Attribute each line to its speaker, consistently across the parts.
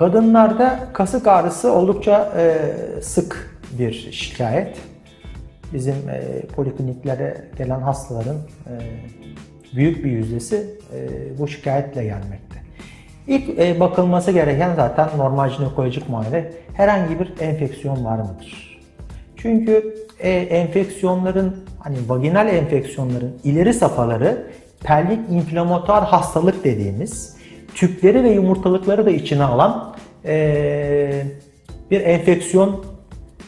Speaker 1: Kadınlarda kasık ağrısı oldukça e, sık bir şikayet. Bizim e, polikliniklere gelen hastaların e, büyük bir yüzdesi e, bu şikayetle gelmekte. İlk e, bakılması gereken zaten normal jinekolojik muayene herhangi bir enfeksiyon var mıdır? Çünkü e, enfeksiyonların hani vaginal enfeksiyonların ileri safhaları pelvik inflamatuar hastalık dediğimiz tüpleri ve yumurtalıkları da içine alan e, bir enfeksiyon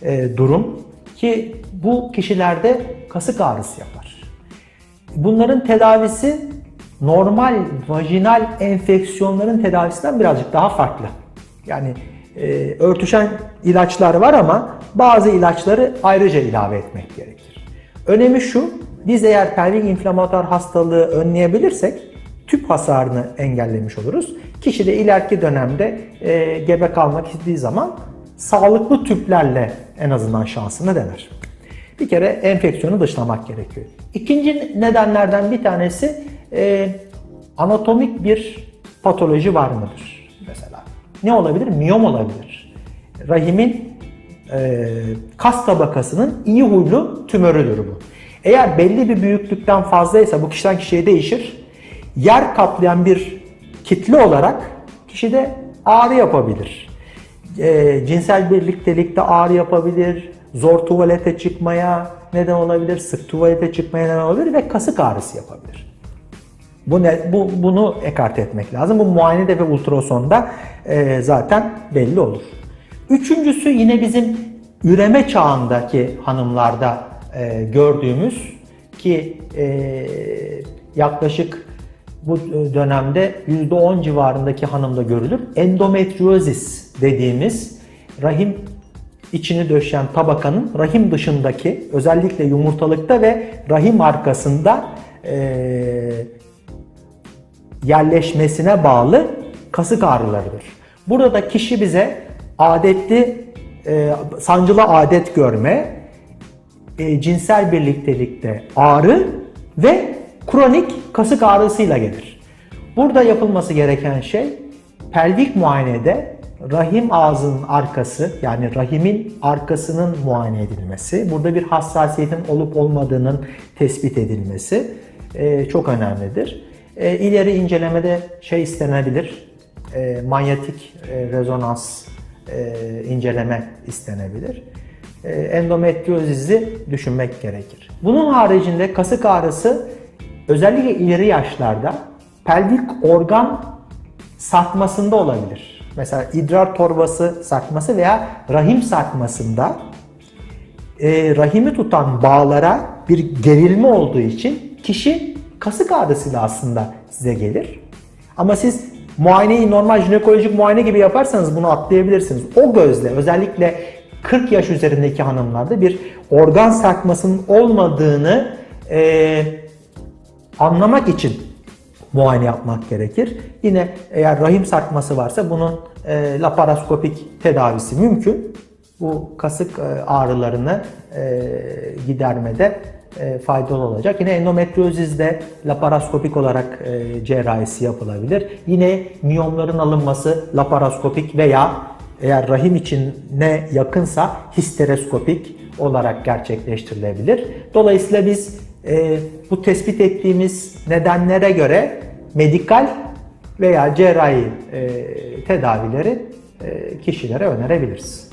Speaker 1: e, durum ki bu kişilerde kasık ağrısı yapar. Bunların tedavisi normal vajinal enfeksiyonların tedavisinden birazcık daha farklı. Yani e, örtüşen ilaçlar var ama bazı ilaçları ayrıca ilave etmek gerekir. Önemi şu, biz eğer pelvik inflamatuar hastalığı önleyebilirsek tüp hasarını engellemiş oluruz. Kişi de ileriki dönemde e, gebe kalmak istediği zaman sağlıklı tüplerle en azından şansını dener. Bir kere enfeksiyonu dışlamak gerekiyor. İkinci nedenlerden bir tanesi e, anatomik bir patoloji var mıdır? Mesela ne olabilir? Miyom olabilir. Rahimin e, kas tabakasının iyi huylu tümörüdür bu. Eğer belli bir büyüklükten fazlaysa bu kişiden kişiye değişir. Yer kaplayan bir kitle olarak kişide ağrı yapabilir. E, cinsel birliktelikte ağrı yapabilir, zor tuvalete çıkmaya neden olabilir, sık tuvalete çıkmaya neden olabilir ve kasık ağrısı yapabilir. Bu, ne, bu bunu ekart etmek lazım. Bu muayenede ve ultrasonda e, zaten belli olur. Üçüncüsü yine bizim üreme çağındaki hanımlarda e, gördüğümüz ki e, yaklaşık bu dönemde %10 civarındaki hanımda görülür. Endometriozis dediğimiz rahim içini döşeyen tabakanın rahim dışındaki özellikle yumurtalıkta ve rahim arkasında e, yerleşmesine bağlı kasık ağrılarıdır. Burada kişi bize adetli e, sancılı adet görme, e, cinsel birliktelikte ağrı ve kronik kasık ağrısıyla gelir. Burada yapılması gereken şey pelvik muayenede rahim ağzının arkası yani rahimin arkasının muayene edilmesi, burada bir hassasiyetin olup olmadığının tespit edilmesi e, çok önemlidir. E, ileri incelemede şey istenebilir, e, manyetik e, rezonans e, inceleme istenebilir. E, endometriozisi düşünmek gerekir. Bunun haricinde kasık ağrısı özellikle ileri yaşlarda pelvik organ sarkmasında olabilir. Mesela idrar torbası sarkması veya rahim sarkmasında e, rahimi tutan bağlara bir gerilme olduğu için kişi kasık ağrısıyla aslında size gelir. Ama siz muayeneyi normal jinekolojik muayene gibi yaparsanız bunu atlayabilirsiniz. O gözle özellikle 40 yaş üzerindeki hanımlarda bir organ sarkmasının olmadığını e, anlamak için muayene yapmak gerekir. Yine eğer rahim sarkması varsa bunun e, laparoskopik tedavisi mümkün. Bu kasık e, ağrılarını e, gidermede e, faydalı olacak. Yine endometriozizde laparoskopik olarak e, cerrahisi yapılabilir. Yine miyomların alınması laparoskopik veya eğer rahim içine yakınsa histereskopik olarak gerçekleştirilebilir. Dolayısıyla biz e, bu tespit ettiğimiz nedenlere göre medikal veya cerrahi e, tedavileri e, kişilere önerebiliriz.